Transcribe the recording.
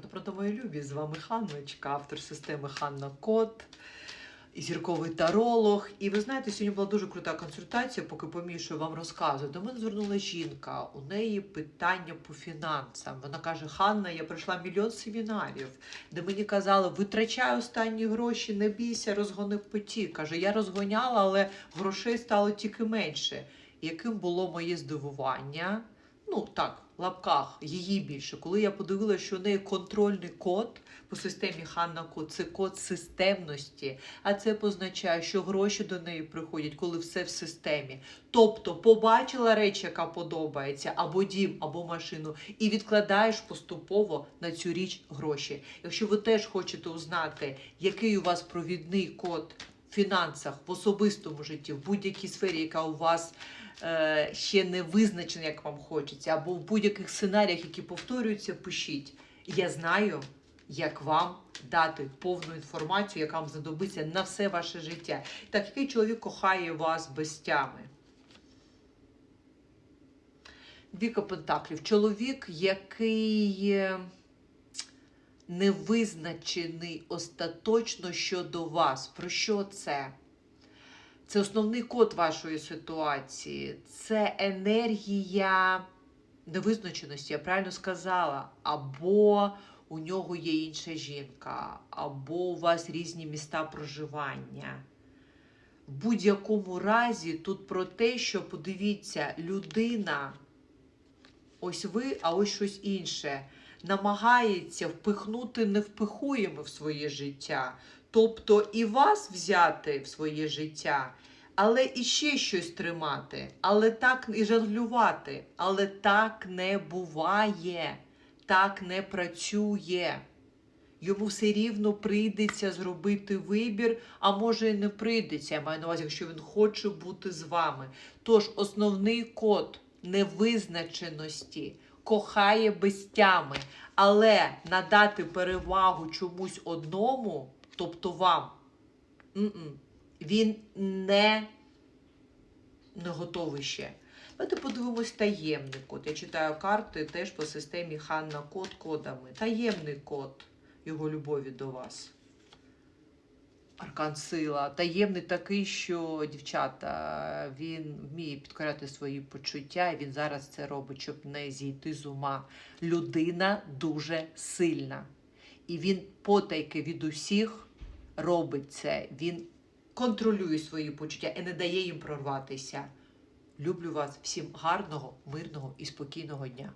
Пронто, мої любі, з вами Ханночка, автор системи Ханна Кот, зірковий таролог. І ви знаєте, сьогодні була дуже крута консультація, поки помішую вам розказую. До мене звернула жінка, у неї питання по фінансам. Вона каже: Ханна, я пройшла мільйон семінарів, де мені казали, витрачай останні гроші, не бійся, розгони потік. Каже, я розгоняла, але грошей стало тільки менше. Яким було моє здивування? ну так, лапках, її більше. Коли я подивилася, що у неї контрольний код по системі Ханна Код, це код системності. А це позначає, що гроші до неї приходять, коли все в системі. Тобто побачила реч, яка подобається, або дім, або машину, і відкладаєш поступово на цю річ гроші. Якщо ви теж хочете узнати, який у вас провідний код фінансах, в особистому житті, в будь-якій сфері, яка у вас е, ще не визначена, як вам хочеться, або в будь-яких сценаріях, які повторюються, пишіть. Я знаю, як вам дати повну інформацію, яка вам знадобиться на все ваше життя. Так, який чоловік кохає вас без тями? Двіка Пентаклів. Чоловік, який е, не визначений остаточно щодо вас. Про що це? Це основний код вашої ситуації. Це енергія невизначеності, я правильно сказала. Або у нього є інша жінка, або у вас різні міста проживання. В будь-якому разі тут про те, що подивіться, людина, ось ви, а ось щось інше, намагається впихнути невпихуємо в своє життя. Тобто і вас взяти в своє життя, але і ще щось тримати, але так і жонглювати. Але так не буває, так не працює. Йому все рівно прийдеться зробити вибір, а може і не прийдеться. Я маю на увазі, якщо він хоче бути з вами. Тож основний код невизначеності кохає без тями, але надати перевагу чомусь одному, тобто вам, м-м, він не, не готовий ще. Давайте подивимось таємний код. Я читаю карти теж по системі Ханна код кодами. Таємний код його любові до вас. Аркан сила. Таємний такий, що дівчата, він вміє підкоряти свої почуття, і він зараз це робить, щоб не зійти з ума. Людина дуже сильна. І він потайки від усіх робить це. Він контролює свої почуття і не дає їм прорватися. Люблю вас всім гарного, мирного і спокійного дня.